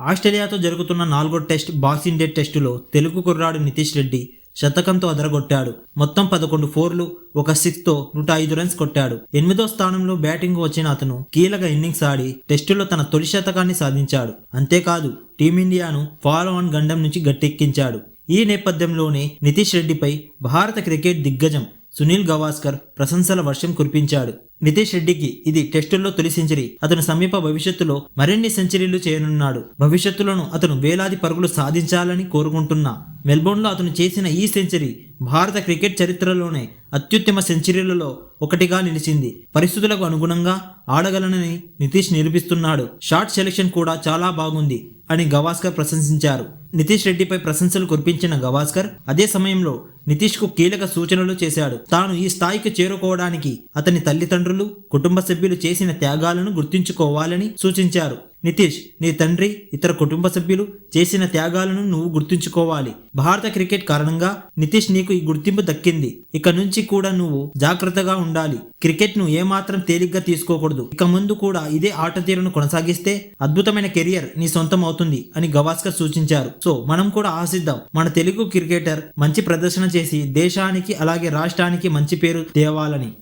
ఆస్ట్రేలియాతో జరుగుతున్న నాలుగో test boxing day టెస్టులో తెలుగు కుర్రాడు నితీష్ రెడ్డి శతకంతో అదరగొట్టాడు. మొత్తం పదకొండు ఫోర్లు ఒక సిక్స్తో నూట ఐదు రన్స్ కొట్టాడు. ఎనిమిదో స్థానంలో బ్యాటింగ్ వచ్చిన అతను కీలక ఇన్నింగ్స్ ఆడి టెస్టులో తన తొలి శతకాన్ని సాధించాడు. అంతేకాదు టీమిండియాను ఫాలో ఆన్ గండం నుంచి గట్టెక్కించాడు. ఈ నేపథ్యంలోనే నితీష్ రెడ్డిపై భారత క్రికెట్ దిగ్గజం సునీల్ గవాస్కర్ ప్రశంసల వర్షం కురిపించాడు. నితీష్ రెడ్డికి ఇది టెస్టుల్లో తొలి సెంచరీ. అతను సమీప భవిష్యత్తులో మరిన్ని సెంచరీలు చేయనున్నాడు. భవిష్యత్తులోనూ అతను వేలాది పరుగులు సాధించాలని కోరుకుంటున్నా మెల్బోర్న్లో అతను చేసిన ఈ సెంచరీ భారత క్రికెట్ చరిత్రలోనే అత్యుత్తమ సెంచరీలలో ఒకటిగా నిలిచింది. పరిస్థితులకు అనుగుణంగా ఆడగలనని నితీష్ నిరూపిస్తున్నాడు. షార్ట్ సెలెక్షన్ కూడా చాలా బాగుంది. అని గవాస్కర్ ప్రశంసించారు. నితీష్ రెడ్డిపై ప్రశంసలు కురిపించిన గవాస్కర్ అదే సమయంలో నితీష్కు కీలక సూచనలు చేశాడు. తాను ఈ స్థాయికి చేరుకోవడానికి అతని తల్లిదండ్రులు కుటుంబ సభ్యులు చేసిన త్యాగాలను గుర్తుంచుకోవాలని సూచించారు. నితీష్ నీ తండ్రి ఇతర కుటుంబ సభ్యులు చేసిన త్యాగాలను నువ్వు గుర్తుంచుకోవాలి. భారత క్రికెట్ కారణంగా నితీష్ నీకు ఈ గుర్తింపు దక్కింది. ఇక నుంచి కూడా నువ్వు జాగ్రత్తగా ఉండాలి. క్రికెట్ను ఏమాత్రం తేలిగ్గా తీసుకోకూడదు. ఇక ముందు కూడా ఇదే ఆట తీరును కొనసాగిస్తే అద్భుతమైన కెరియర్ నీ సొంతం అవుతుంది అని గవాస్కర్ సూచించారు. సో మనం కూడా ఆశిద్దాం. మన తెలుగు క్రికెటర్ మంచి ప్రదర్శన చేసి దేశానికి అలాగే రాష్ట్రానికి మంచి పేరు తేవాలని.